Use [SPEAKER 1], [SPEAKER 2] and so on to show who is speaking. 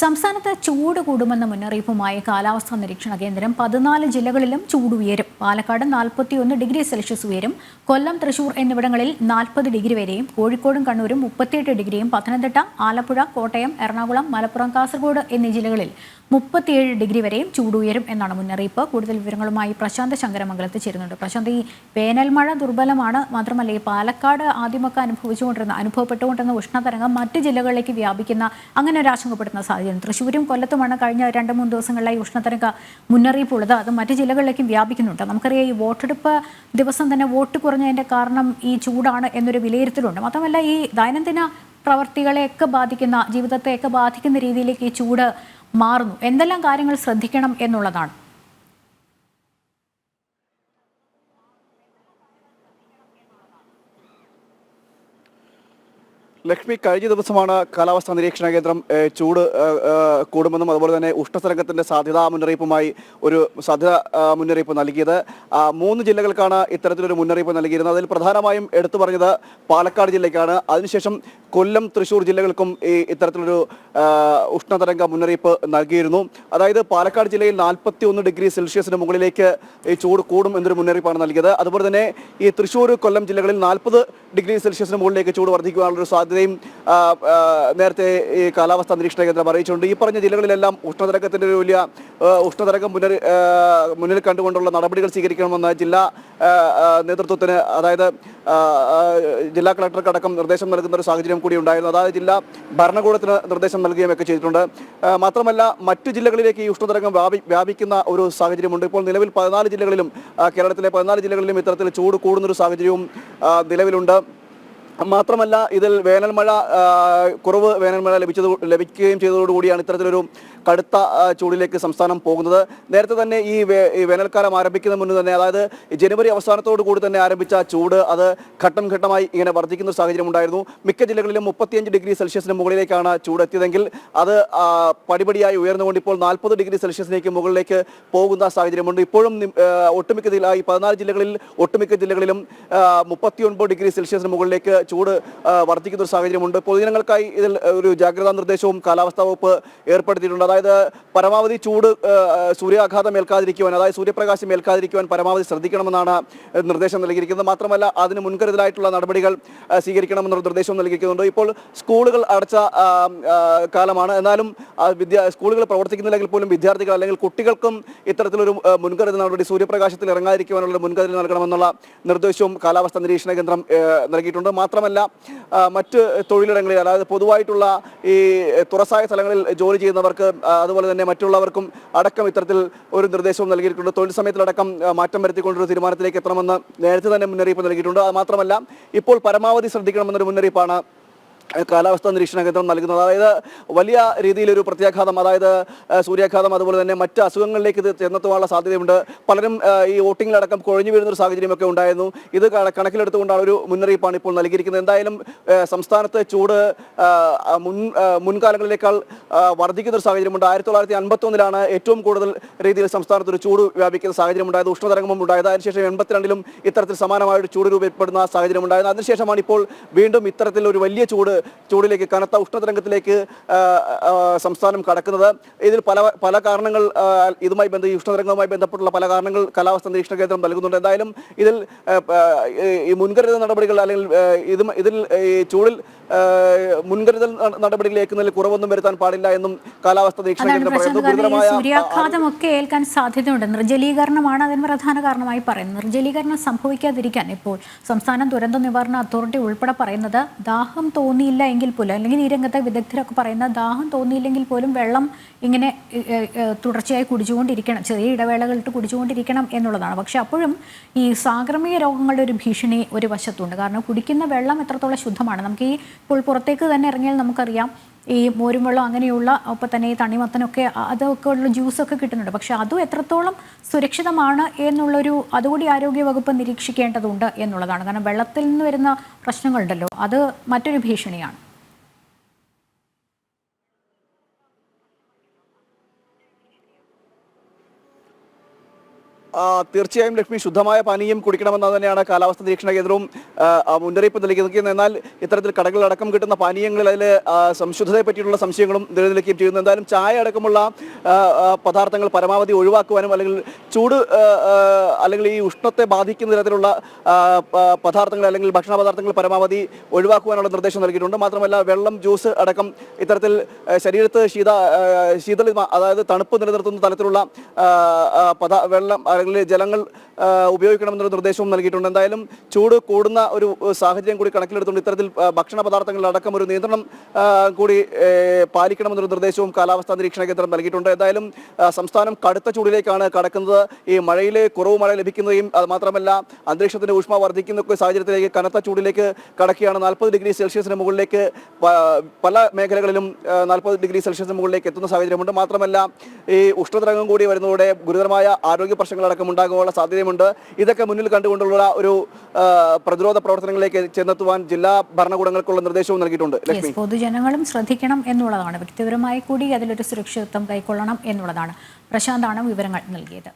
[SPEAKER 1] സംസ്ഥാനത്ത് ചൂട് കൂടുമെന്ന മുന്നറിയിപ്പുമായി കാലാവസ്ഥാ നിരീക്ഷണ കേന്ദ്രം പതിനാല് ജില്ലകളിലും ചൂട് ഉയരും. പാലക്കാട് നാൽപ്പത്തിയൊന്ന് ഡിഗ്രി സെൽഷ്യസ് ഉയരും. കൊല്ലം തൃശൂർ എന്നിവിടങ്ങളിൽ നാൽപ്പത് ഡിഗ്രി വരെയും കോഴിക്കോടും കണ്ണൂരും മുപ്പത്തിയെട്ട് ഡിഗ്രിയും പത്തനംതിട്ട ആലപ്പുഴ കോട്ടയം എറണാകുളം മലപ്പുറം കാസർഗോഡ് എന്നീ ജില്ലകളിൽ മുപ്പത്തിയേഴ് ഡിഗ്രി വരെയും ചൂടുയരും എന്നാണ് മുന്നറിയിപ്പ്. കൂടുതൽ വിവരങ്ങളുമായി പ്രശാന്ത് ശങ്കരമംഗലത്ത് ചേരുന്നുണ്ട്. പ്രശാന്ത് ഈ വേനൽ മഴ ദുർബലമാണ്. മാത്രമല്ല ഈ പാലക്കാട് ആദ്യമൊക്കെ അനുഭവിച്ചുകൊണ്ടിരുന്ന അനുഭവപ്പെട്ടുകൊണ്ടിരുന്ന ഉഷ്ണതരംഗം മറ്റ് ജില്ലകളിലേക്ക് വ്യാപിക്കുന്ന അങ്ങനെ ഒരു ആശങ്കപ്പെടുന്ന സാഹചര്യം. തൃശ്ശൂരും കൊല്ലത്തുമാണ് കഴിഞ്ഞ രണ്ട് മൂന്ന് ദിവസങ്ങളിലായി ഉഷ്ണതരംഗ മുന്നറിയിപ്പ് ഉള്ളത് അത് മറ്റ് ജില്ലകളിലേക്കും വ്യാപിക്കുന്നുണ്ട്. നമുക്കറിയാം ഈ വോട്ടെടുപ്പ് ദിവസം തന്നെ വോട്ട് കുറഞ്ഞതിന്റെ കാരണം ഈ ചൂടാണ് എന്നൊരു വിലയിരുത്തലുണ്ട്. മാത്രമല്ല ഈ ദൈനംദിന പ്രവർത്തികളെയൊക്കെ ബാധിക്കുന്ന ജീവിതത്തെയൊക്കെ ബാധിക്കുന്ന രീതിയിലേക്ക് ഈ ചൂട് മാറുന്നു. എന്തെല്ലാം കാര്യങ്ങൾ ശ്രദ്ധിക്കണം എന്നുള്ളതാണ്.
[SPEAKER 2] ലക്ഷ്മി കഴിഞ്ഞ ദിവസമാണ് കാലാവസ്ഥാ നിരീക്ഷണ കേന്ദ്രം ചൂട് കൂടുമെന്നും അതുപോലെ തന്നെ ഉഷ്ണതരംഗത്തിന്റെ സാധ്യതാ മുന്നറിയിപ്പുമായി ഒരു സാധ്യത മുന്നറിയിപ്പ് നൽകിയത്. മൂന്ന് ജില്ലകൾക്കാണ് ഇത്തരത്തിലൊരു മുന്നറിയിപ്പ് നൽകിയിരുന്നത്. അതിൽ പ്രധാനമായും എടുത്തു പറഞ്ഞത് പാലക്കാട് ജില്ലയ്ക്കാണ്. അതിനുശേഷം കൊല്ലം തൃശ്ശൂർ ജില്ലകൾക്കും ഈ ഇത്തരത്തിലൊരു ഉഷ്ണതരംഗ മുന്നറിയിപ്പ് നൽകിയിരുന്നു. അതായത് പാലക്കാട് ജില്ലയിൽ നാൽപ്പത്തി ഒന്ന് ഡിഗ്രി സെൽഷ്യസിന് മുകളിലേക്ക് ഈ ചൂട് കൂടും എന്നൊരു മുന്നറിയിപ്പാണ് നൽകിയത്. അതുപോലെ തന്നെ ഈ തൃശ്ശൂർ കൊല്ലം ജില്ലകളിൽ നാൽപ്പത് ഡിഗ്രി സെൽഷ്യസിന് മുകളിലേക്ക് ചൂട് വർദ്ധിക്കുവാനുള്ള ഒരു സാധ്യതയും നേരത്തെ ഈ കാലാവസ്ഥാ നിരീക്ഷണ കേന്ദ്രം അറിയിച്ചിട്ടുണ്ട്. ഈ പറഞ്ഞ ജില്ലകളിലെല്ലാം ഉഷ്ണതരംഗത്തിന്റെ ഒരു വലിയ ഉഷ്ണതരംഗം മുന്നിൽ മുന്നിൽ കണ്ടുകൊണ്ടുള്ള നടപടികൾ സ്വീകരിക്കണമെന്ന് ജില്ലാ നേതൃത്വത്തിന് അതായത് ജില്ലാ കളക്ടർക്കടക്കം നിർദ്ദേശം നൽകുന്ന ഒരു സാഹചര്യം കൂടി ഉണ്ടായിരുന്നു. അതായത് ജില്ലാ ഭരണകൂടത്തിന് നിർദ്ദേശം നൽകുകയും ഒക്കെ ചെയ്തിട്ടുണ്ട്. മാത്രമല്ല മറ്റു ജില്ലകളിലേക്ക് ഈ ഉഷ്ണതരംഗം വ്യാപി വ്യാപിക്കുന്ന ഒരു സാഹചര്യമുണ്ട്. ഇപ്പോൾ നിലവിൽ പതിനാല് ജില്ലകളിലും കേരളത്തിലെ പതിനാല് ജില്ലകളിലും ഇത്തരത്തിൽ ചൂട് കൂടുന്നൊരു സാഹചര്യവും നിലവിലുണ്ട്. മാത്രമല്ല ഇതിൽ വേനൽമഴ കുറവ് വേനൽമഴ ലഭിച്ചത് ലഭിക്കുകയും ചെയ്തതോടുകൂടിയാണ് ഇത്തരത്തിലൊരു കടുത്ത ചൂടിലേക്ക് സംസ്ഥാനം പോകുന്നത്. നേരത്തെ തന്നെ ഈ വേനൽക്കാലം ആരംഭിക്കുന്ന മുന്നേ തന്നെ അതായത് ജനുവരി അവസാനത്തോടു കൂടി തന്നെ ആരംഭിച്ച ചൂട് അത് ഘട്ടം ഘട്ടമായി ഇങ്ങനെ വർദ്ധിക്കുന്ന സാഹചര്യം ഉണ്ടായിരുന്നു. മിക്ക ജില്ലകളിലും മുപ്പത്തിയഞ്ച് ഡിഗ്രി സെൽഷ്യസിന് മുകളിലേക്കാണ് ചൂട് എത്തിയതെങ്കിൽ അത് പടിപടിയായി ഉയർന്നുകൊണ്ട് ഇപ്പോൾ നാൽപ്പത് ഡിഗ്രി സെൽഷ്യസിലേക്ക് മുകളിലേക്ക് പോകുന്ന സാഹചര്യമുണ്ട്. ഇപ്പോഴും ഒട്ടുമിക്ക ജില്ല ഈ പതിനാല് ജില്ലകളിൽ ഒട്ടുമിക്ക ജില്ലകളിലും മുപ്പത്തിയൊൻപത് ഡിഗ്രി സെൽഷ്യസിന് മുകളിലേക്ക് ചൂട് വർദ്ധിക്കുന്ന ഒരു സാഹചര്യമുണ്ട്. പൊതുജനങ്ങൾക്കായി ഇതിൽ ഒരു ജാഗ്രതാ നിർദ്ദേശവും കാലാവസ്ഥാ വകുപ്പ് ഏർപ്പെടുത്തിയിട്ടുണ്ട്. അതായത് പരമാവധി ചൂട് സൂര്യാഘാതം ഏൽക്കാതിരിക്കുവാൻ അതായത് സൂര്യപ്രകാശം ഏൽക്കാതിരിക്കുവാൻ പരമാവധി ശ്രദ്ധിക്കണമെന്നാണ് നിർദ്ദേശം നൽകിയിരിക്കുന്നത്. മാത്രമല്ല അതിന് മുൻകരുതലായിട്ടുള്ള നടപടികൾ സ്വീകരിക്കണമെന്നൊരു നിർദ്ദേശവും നൽകിയിരിക്കുന്നുണ്ട്. ഇപ്പോൾ സ്കൂളുകൾ അടച്ച കാലമാണ്. എന്നാലും വിദ്യാ സ്കൂളുകൾ പ്രവർത്തിക്കുന്നില്ലെങ്കിൽ പോലും വിദ്യാർത്ഥികൾ അല്ലെങ്കിൽ കുട്ടികൾക്കും ഇത്തരത്തിലൊരു മുൻകരുതൽ നടപടി സൂര്യപ്രകാശത്തിൽ ഇറങ്ങാതിരിക്കുവാനുള്ള മുൻകരുതൽ നൽകണമെന്നുള്ള നിർദ്ദേശവും കാലാവസ്ഥാ നിരീക്ഷണ കേന്ദ്രം നൽകിയിട്ടുണ്ട്. മാത്രമല്ല മറ്റ് തൊഴിലിടങ്ങളിൽ അതായത് പൊതുവായിട്ടുള്ള ഈ തുറസായ സ്ഥലങ്ങളിൽ ജോലി ചെയ്യുന്നവർക്ക് അതുപോലെ തന്നെ മറ്റുള്ളവർക്കും അടക്കം ഇത്തരത്തിൽ ഒരു നിർദ്ദേശവും നൽകിയിട്ടുണ്ട്. തൊഴിൽ സമയത്തിലടക്കം മാറ്റം വരുത്തിക്കൊണ്ടൊരു തീരുമാനത്തിലേക്ക് എത്തണമെന്ന് നേരത്തെ തന്നെ മുന്നറിയിപ്പ് നൽകിയിട്ടുണ്ട്. അത് മാത്രമല്ല ഇപ്പോൾ പരമാവധി ശ്രദ്ധിക്കണമെന്നൊരു മുന്നറിയിപ്പാണ് കാലാവസ്ഥാ നിരീക്ഷണ കേന്ദ്രം നൽകുന്നത്. അതായത് വലിയ രീതിയിലൊരു പ്രത്യാഘാതം അതായത് സൂര്യാഘാതം അതുപോലെ തന്നെ മറ്റ് അസുഖങ്ങളിലേക്ക് ഇത് ചെന്നെത്തുവാനുള്ള സാധ്യതയുണ്ട്. പലരും ഈ വോട്ടിങ്ങിലടക്കം കുഴഞ്ഞു വീഴുന്ന ഒരു സാഹചര്യമൊക്കെ ഉണ്ടായിരുന്നു. ഇത് കണ- കണക്കിലെടുത്തുകൊണ്ടാണ് ഒരു മുന്നറിയിപ്പാണ് ഇപ്പോൾ നൽകിയിരിക്കുന്നത്. എന്തായാലും സംസ്ഥാനത്ത് ചൂട് മുൻ മുൻകാലങ്ങളിലേക്കാൾ വർദ്ധിക്കുന്നൊരു സാഹചര്യമുണ്ട്. ആയിരത്തി തൊള്ളായിരത്തി അൻപത്തൊന്നിലാണ് ഏറ്റവും കൂടുതൽ രീതിയിൽ സംസ്ഥാനത്ത് ഒരു ചൂട് വ്യാപിക്കുന്ന സാഹചര്യം ഉണ്ടായത് ഉഷ്ണതരംഗം ഉണ്ടായത്. അതിനുശേഷം എൺപത്തിരണ്ടിലും ഇത്തരത്തിൽ സമാനമായ ഒരു ചൂട് രൂപപ്പെടുന്ന സാഹചര്യം ഉണ്ടായത് അതിനുശേഷമാണ് ഇപ്പോൾ വീണ്ടും ഇത്തരത്തിൽ ഒരു വലിയ ചൂട് ചൂടിലേക്ക് കനത്ത ഉഷ്ണതരംഗത്തിലേക്ക് സംസ്ഥാനം കടക്കുന്നത്. ഇതിൽ പല പല കാരണങ്ങൾ ഇതുമായി ബന്ധ ഉഷ്ണതരംഗവുമായി ബന്ധപ്പെട്ടുള്ള പല കാരണങ്ങൾ കാലാവസ്ഥാ നിരീക്ഷണ കേന്ദ്രം നൽകുന്നുണ്ട്. എന്തായാലും ഇതിൽ ഈ മുൻകരുതൽ നടപടികൾ അല്ലെങ്കിൽ ഇത് ഇതിൽ ഈ ചൂടിൽ മുൻകരുതൽ നടപടികളിലേക്ക് കുറവൊന്നും വരുത്താൻ പാടില്ല എന്നും കാലാവസ്ഥ
[SPEAKER 1] സൂര്യാഘാതമൊക്കെ ഏൽക്കാൻ സാധ്യതയുണ്ട്. നിർജലീകരണമാണ് അതിന് പ്രധാന കാരണമായി പറയുന്നത്. നിർജലീകരണം സംഭവിക്കാതിരിക്കാൻ ഇപ്പോൾ സംസ്ഥാന ദുരന്ത നിവാരണ അതോറിറ്റി ഉൾപ്പെടെ പറയുന്നത് ദാഹം തോന്നിയില്ല എങ്കിൽ പോലും അല്ലെങ്കിൽ ഈ രംഗത്തെ വിദഗ്ധരൊക്കെ പറയുന്നത് ദാഹം തോന്നിയില്ലെങ്കിൽ പോലും വെള്ളം ഇങ്ങനെ തുടർച്ചയായി കുടിച്ചുകൊണ്ടിരിക്കണം ചെറിയ ഇടവേളകളിട്ട് കുടിച്ചുകൊണ്ടിരിക്കണം എന്നുള്ളതാണ്. പക്ഷെ അപ്പോഴും ഈ സാംക്രമിക രോഗങ്ങളുടെ ഒരു ഭീഷണി ഒരു വശത്തുണ്ട്. കാരണം കുടിക്കുന്ന വെള്ളം എത്രത്തോളം ശുദ്ധമാണ്. നമുക്ക് ഈ ഇപ്പോൾ പുറത്തേക്ക് തന്നെ ഇറങ്ങിയാൽ നമുക്കറിയാം ഈ മോരും വെള്ളം അങ്ങനെയുള്ള ഒപ്പം തന്നെ ഈ തണിമത്തനൊക്കെ അതൊക്കെ ഉള്ള ജ്യൂസൊക്കെ കിട്ടുന്നുണ്ട്. പക്ഷെ അതും എത്രത്തോളം സുരക്ഷിതമാണ് എന്നുള്ളൊരു അതുകൂടി ആരോഗ്യ വകുപ്പ് നിരീക്ഷിക്കേണ്ടതുണ്ട് എന്നുള്ളതാണ്. കാരണം വെള്ളത്തിൽ നിന്ന് വരുന്ന പ്രശ്നങ്ങളുണ്ടല്ലോ അത് മറ്റൊരു ഭീഷണിയാണ്.
[SPEAKER 2] തീർച്ചയായും ലക്ഷ്മി ശുദ്ധമായ പാനീയം കുടിക്കണമെന്ന് തന്നെയാണ് കാലാവസ്ഥ നിരീക്ഷണ കേന്ദ്രവും മുന്നറിയിപ്പ് നൽകിയിരിക്കുന്നത്. എന്നാൽ ഇത്തരത്തിൽ കടകളിലടക്കം കിട്ടുന്ന പാനീയങ്ങളിൽ അതിൽ സംശുദ്ധതയെ പറ്റിയിട്ടുള്ള സംശയങ്ങളും നിലനിൽക്കുകയും ചെയ്യുന്നു. എന്തായാലും ചായ അടക്കമുള്ള പദാർത്ഥങ്ങൾ പരമാവധി ഒഴിവാക്കുവാനും അല്ലെങ്കിൽ ചൂട് അല്ലെങ്കിൽ ഈ ഉഷ്ണത്തെ ബാധിക്കുന്ന തരത്തിലുള്ള പദാർത്ഥങ്ങൾ അല്ലെങ്കിൽ ഭക്ഷണ പദാർത്ഥങ്ങൾ പരമാവധി ഒഴിവാക്കുവാനുള്ള നിർദ്ദേശം നൽകിയിട്ടുണ്ട്. മാത്രമല്ല വെള്ളം ജ്യൂസ് അടക്കം ഇത്തരത്തിൽ ശരീരത്ത് ശീത ശീതളി അതായത് തണുപ്പ് നിലനിർത്തുന്ന തരത്തിലുള്ള പദാ വെള്ളം അല്ലെങ്കിൽ ജലങ്ങൾ ഉപയോഗിക്കണമെന്നൊരു നിർദ്ദേശവും നൽകിയിട്ടുണ്ട്. എന്തായാലും ചൂട് കൂടുന്ന ഒരു സാഹചര്യം കൂടി കണക്കിലെടുത്തുകൊണ്ട് ഇത്തരത്തിൽ ഭക്ഷണ പദാർത്ഥങ്ങളിലടക്കം ഒരു നിയന്ത്രണം കൂടി പാലിക്കണമെന്നൊരു നിർദ്ദേശവും കാലാവസ്ഥാ നിരീക്ഷണ കേന്ദ്രം നൽകിയിട്ടുണ്ട്. എന്തായാലും സംസ്ഥാനം കടുത്ത ചൂടിലേക്കാണ് കടക്കുന്നത്. ഈ മഴയിലെ കുറവ് മഴ ലഭിക്കുന്നതും അത് മാത്രമല്ല അന്തരീക്ഷത്തിന്റെ ഊഷ്മ വർദ്ധിക്കുന്ന സാഹചര്യത്തിലേക്ക് കനത്ത ചൂടിലേക്ക് കടക്കുകയാണ്. നാൽപ്പത് ഡിഗ്രി സെൽഷ്യസിന് മുകളിലേക്ക് പല മേഖലകളിലും നാൽപ്പത് ഡിഗ്രി സെൽഷ്യസിന് മുകളിലേക്ക് എത്തുന്ന സാഹചര്യമുണ്ട്. മാത്രമല്ല ഈ ഉഷ്ണതരംഗം കൂടി വരുന്നതോടെ ഗുരുതരമായ ആരോഗ്യ പ്രശ്നങ്ങളടക്കം ഉണ്ടാകാനുള്ള സാധ്യതയുമുണ്ട്. ഇതൊക്കെ മുന്നിൽ കണ്ടുകൊണ്ടുള്ള ഒരു പ്രതിരോധ പ്രവർത്തനങ്ങളിലേക്ക് ചെന്നെത്തുവാൻ ജില്ലാ ഭരണകൂടങ്ങൾക്കുള്ള നിർദ്ദേശവും നൽകിയിട്ടുണ്ട്. ലക്ഷ്മി.
[SPEAKER 1] പൊതുജനങ്ങളും ശ്രദ്ധിക്കണം എന്നുള്ളതാണ്. വ്യക്തിപരമായി കൂടി അതിലൊരു സുരക്ഷിതത്വം കൈക്കൊള്ളണം എന്നുള്ളതാണ്. പ്രശാന്താണ് വിവരങ്ങൾ നൽകിയത്.